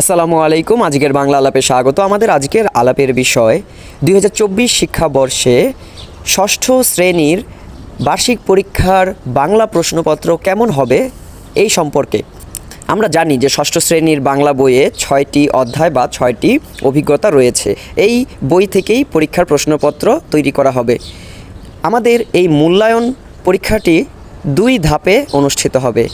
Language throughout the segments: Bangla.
আসসালামু আলাইকুম, আজকের বাংলা আলাপে স্বাগত। আমাদের আজকের আলাপের বিষয়, দুই হাজার চব্বিশ শিক্ষাবর্ষে ষষ্ঠ শ্রেণির বার্ষিক পরীক্ষার বাংলা প্রশ্নপত্র কেমন হবে এই সম্পর্কে। আমরা জানি যে ষষ্ঠ শ্রেণির বাংলা বইয়ে ছয়টি অধ্যায় বা ছয়টি অভিজ্ঞতা রয়েছে। এই বই থেকেই পরীক্ষার প্রশ্নপত্র তৈরি করা হবে। আমাদের এই মূল্যায়ন পরীক্ষাটি দুই ধাপে অনুষ্ঠিত হবে।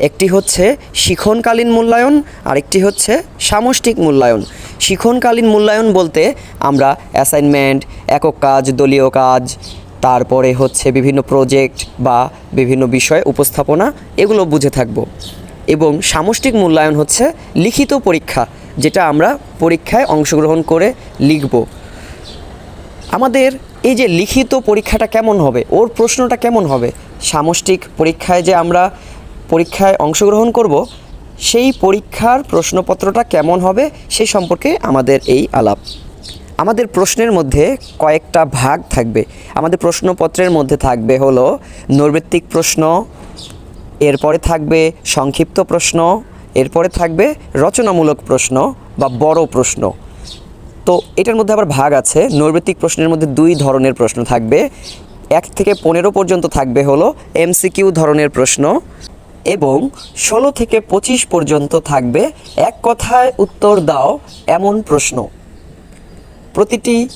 একটি হচ্ছে শিখনকালীন মূল্যায়ন, আরেকটি হচ্ছে সামষ্টিক মূল্যায়ন। শিখনকালীন মূল্যায়ন বলতে আমরা অ্যাসাইনমেন্ট একক কাজ, দলীয় কাজ, তারপরে হচ্ছে বিভিন্ন প্রজেক্ট বা বিভিন্ন বিষয়, উপস্থাপনা, এগুলো বুঝে থাকব। এবং সামষ্টিক মূল্যায়ন হচ্ছে লিখিত পরীক্ষা, যেটা আমরা পরীক্ষায় অংশগ্রহণ করে লিখব। আমাদের এই যে লিখিত পরীক্ষাটা কেমন হবে, ওর প্রশ্নটা কেমন হবে? সামষ্টিক পরীক্ষায় যে আমরা পরীক্ষায় অংশগ্রহণ করব, সেই পরীক্ষার প্রশ্নপত্রটা কেমন হবে সেই সম্পর্কে আমাদের এই আলাপ। আমাদের প্রশ্নের মধ্যে কয়েকটা ভাগ থাকবে। আমাদের প্রশ্নপত্রের মধ্যে থাকবে হলো নৈর্বৃত্তিক প্রশ্ন, এরপরে থাকবে সংক্ষিপ্ত প্রশ্ন, এরপরে থাকবে রচনামূলক প্রশ্ন বা বড় প্রশ্ন। তো এটার মধ্যে আবার ভাগ আছে। নৈর্বৃত্তিক প্রশ্নের মধ্যে দুই ধরনের প্রশ্ন থাকবে। এক থেকে পনেরো পর্যন্ত থাকবে হলো এমসিকিউ ধরনের প্রশ্ন এবং ষোলো থেকে পঁচিশ পর্যন্ত থাকবে। এক কথায় উত্তর দাও এমন প্রশ্ন। প্রতিটি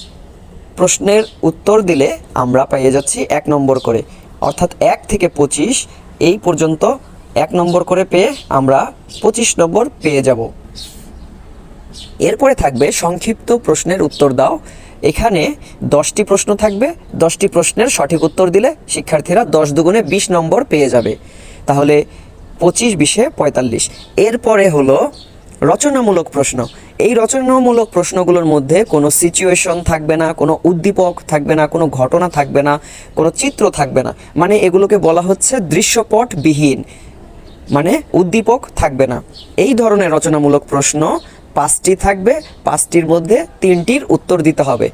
প্রশ্নের উত্তর দিলে আমরা পেয়ে যাচ্ছি এক নম্বর করে। অর্থাৎ এক থেকে পঁচিশ, এই পর্যন্ত এক নম্বর করে পেয়ে আমরা পঁচিশ নম্বর পেয়ে যাব। এরপরে থাকবে সংক্ষিপ্ত প্রশ্নের উত্তর দাও। এখানে দশটি প্রশ্ন থাকবে। দশটি প্রশ্নের সঠিক উত্তর দিলে শিক্ষার্থীরা দশ দুগুণে বিশ নম্বর পেয়ে যাবে। তাহলে পঁচিশ বিশে পঁয়তাল্লিশ। এরপরে হলো রচনামূলক প্রশ্ন। এই রচনামূলক প্রশ্নগুলোর মধ্যে কোনো সিচুয়েশন থাকবে না, কোনো উদ্দীপক থাকবে না, কোনো ঘটনা থাকবে না, কোনো চিত্র থাকবে না। মানে এগুলোকে বলা হচ্ছে দৃশ্যপটবিহীন। মানে উদ্দীপক থাকবে না। এই ধরনের রচনামূলক প্রশ্ন পাঁচটি থাকবে। পাঁচটির মধ্যে তিনটির উত্তর দিতে হবে।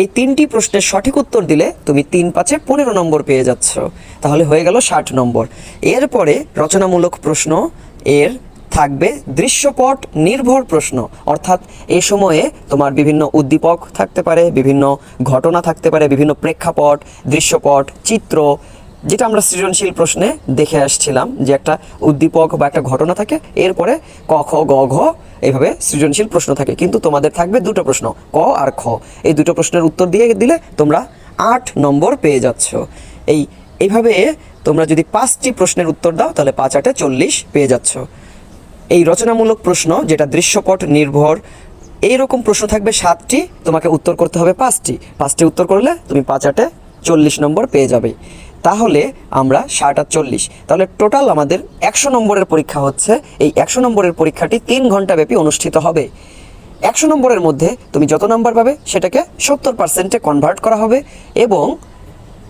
এই তিনটি প্রশ্নের সঠিক উত্তর দিলে তুমি তিন পাঁচে পনেরো নম্বর পেয়ে যাচ্ছ। তাহলে হয়ে গেল ষাট নম্বর। এরপরে রচনামূলক প্রশ্ন, এর থাকবে দৃশ্যপট নির্ভর প্রশ্ন। অর্থাৎ এ সময়ে তোমার বিভিন্ন উদ্দীপক থাকতে পারে, বিভিন্ন ঘটনা থাকতে পারে, বিভিন্ন প্রেক্ষাপট, দৃশ্যপট, চিত্র যেটা আমরা সৃজনশীল প্রশ্নে দেখে আসছিলাম যে একটা উদ্দীপক বা একটা ঘটনা থাকে, এরপরে ক, খ, গ, ঘ এইভাবে সৃজনশীল প্রশ্ন থাকে। কিন্তু তোমাদের থাকবে দুটো প্রশ্ন, ক আর খ। এই দুটো প্রশ্নের উত্তর দিয়ে দিলে তোমরা আট নম্বর পেয়ে যাচ্ছ। এই, এইভাবে তোমরা যদি পাঁচটি প্রশ্নের উত্তর দাও, তাহলে পাঁচ আটে চল্লিশ পেয়ে যাচ্ছ। এই রচনামূলক প্রশ্ন যেটা দৃশ্যপট নির্ভর, এইরকম প্রশ্ন থাকবে সাতটি, তোমাকে উত্তর করতে হবে পাঁচটি। পাঁচটি উত্তর করলে তুমি পাঁচ আটে চল্লিশ নম্বর পেয়ে যাবে। তাহলে আমরা ষাট আর চল্লিশ। তাহলে টোটাল আমাদের একশো নম্বরের পরীক্ষা হচ্ছে। এই একশো নম্বরের পরীক্ষাটি তিন ঘণ্টা ব্যাপী অনুষ্ঠিত হবে। একশো নম্বরের মধ্যে তুমি যত নম্বর পাবে সেটাকে সত্তর পার্সেন্টে কনভার্ট করা হবে এবং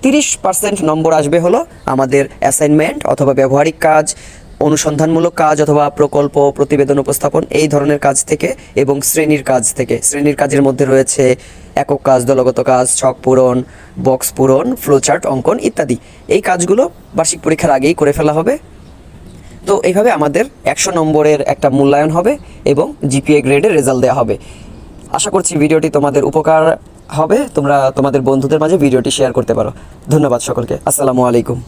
তিরিশ পার্সেন্ট নম্বর আসবে হলো আমাদের অ্যাসাইনমেন্ট অথবা ব্যবহারিক কাজ। অনুসন্ধানমূলক কাজ অথবা প্রকল্প, প্রতিবেদন, উপস্থাপন এই ধরনের কাজ থেকে এবং শ্রেণির কাজ থেকে। শ্রেণির কাজের মধ্যে রয়েছে একক কাজ, দলগত কাজ, ছক পূরণ, বক্স পূরণ ফ্লোচার্ট অঙ্কন ইত্যাদি। এই কাজগুলো বার্ষিক পরীক্ষার আগেই করে ফেলা হবে। তো এইভাবে আমাদের একশো নম্বরের একটা মূল্যায়ন হবে এবং জিপিএ গ্রেডের রেজাল্ট দেওয়া হবে। আশা করছি ভিডিওটি তোমাদের উপকার হবে। তোমরা তোমাদের বন্ধুদের মাঝে ভিডিওটি শেয়ার করতে পারো। ধন্যবাদ সকলকে। আসসালামু আলাইকুম।